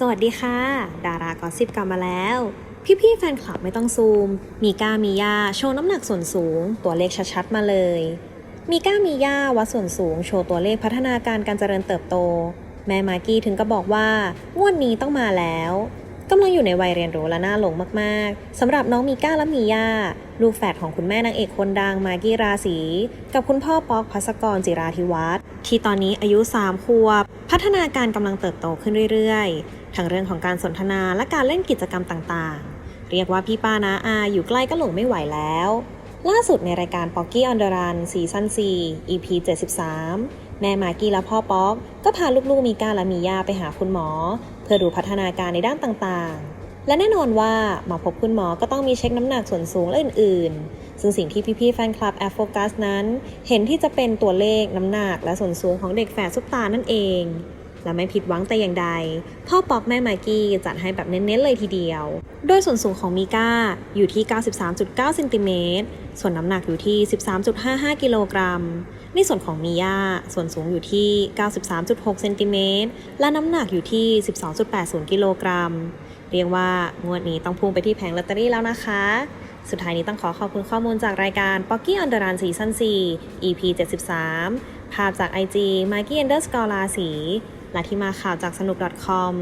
สวัสดีค่ะ ดารากอสิบกลับมาแล้ว พี่ๆแฟนคลับไม่ต้องซูม มีก้ามีย่าโชว์น้ำหนักส่วนสูง ตัวเลขชัดๆมาเลย มีก้ามีย่าวัดส่วนสูง โชว์ตัวเลขพัฒนาการการเจริญเติบโต แม่มากกี้ถึงก็บอกว่างวดนี้ต้องมาแล้วกำลังอยู่ในวัยเรียนรู้และน่าหลงมากๆสำหรับน้องมีก้าและมีย่าลูกแฝดของคุณแม่นางเอกคนดังมากกี้ราศีกับคุณพ่อป๊อกพัสกรจิราธิวัฒน์ที่ตอนนี้อายุ 3 ขวบ พัฒนาการกำลังเติบโตขึ้นเรื่อยๆ ทั้งเรื่องของการสนทนาและการเล่นกิจกรรมต่างๆ เรียกว่าพี่ป้านาอาอยู่ใกล้ก็หลงไม่ไหวแล้ว ล่าสุดในรายการ p o c k y on the Run ซีซั่น4 EP 73 แม่มากกี้และพ่อป๊อกก็พาลูกๆมีกาและมีย่าไปหาคุณหมอ เพื่อดูพัฒนาการในด้านต่างๆ และแน่นอนว่ามาพบคุณหมอก็ต้องมีเช็คน้ำหนักส่วนสูงและอื่นๆ ซึ่งสิ่งที่พี่ๆแฟนคลับแอฟโฟกัสนั้น เห็นที่จะเป็นตัวเลขน้ำหนักและส่วนสูงของเด็กแฝดซุปตานั่นเอง และไม่ผิดหวังแต่อย่างใด พ่อปอกแม่มากกี้จัดให้แบบเน้นๆเลยทีเดียว โดยส่วนสูงของมีก้าอยู่ที่ 93.9เซนติเมตร ส่วนน้ำหนักอยู่ที่ 13.55 กิโลกรัม ในส่วนของมีย่าส่วนสูงอยู่ที่ 93.6เซนติเมตร และน้ำหนักอยู่ที่ 12.80 กิโลกรัม เรียกว่างวดนี้ต้องพุ่งไปที่แผงลอตเตอรี่แล้วนะคะสุดท้ายนี้ต้องขอขอบคุณข้อมูลจากรายการ p o c k y on the Run ซีซั่น4 EP 73 ภาพจาก IG m a g g i e underscore ราศี และที่มาข่าวจากสนุก .com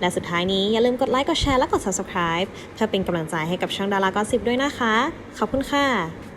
และสุดท้ายนี้อย่าลืมกดไลค์ กดแชร์ และกด subscribe เพื่อเป็นกำลังใจให้กับช่องดาราก็สิบด้วยนะคะ ขอบคุณค่ะ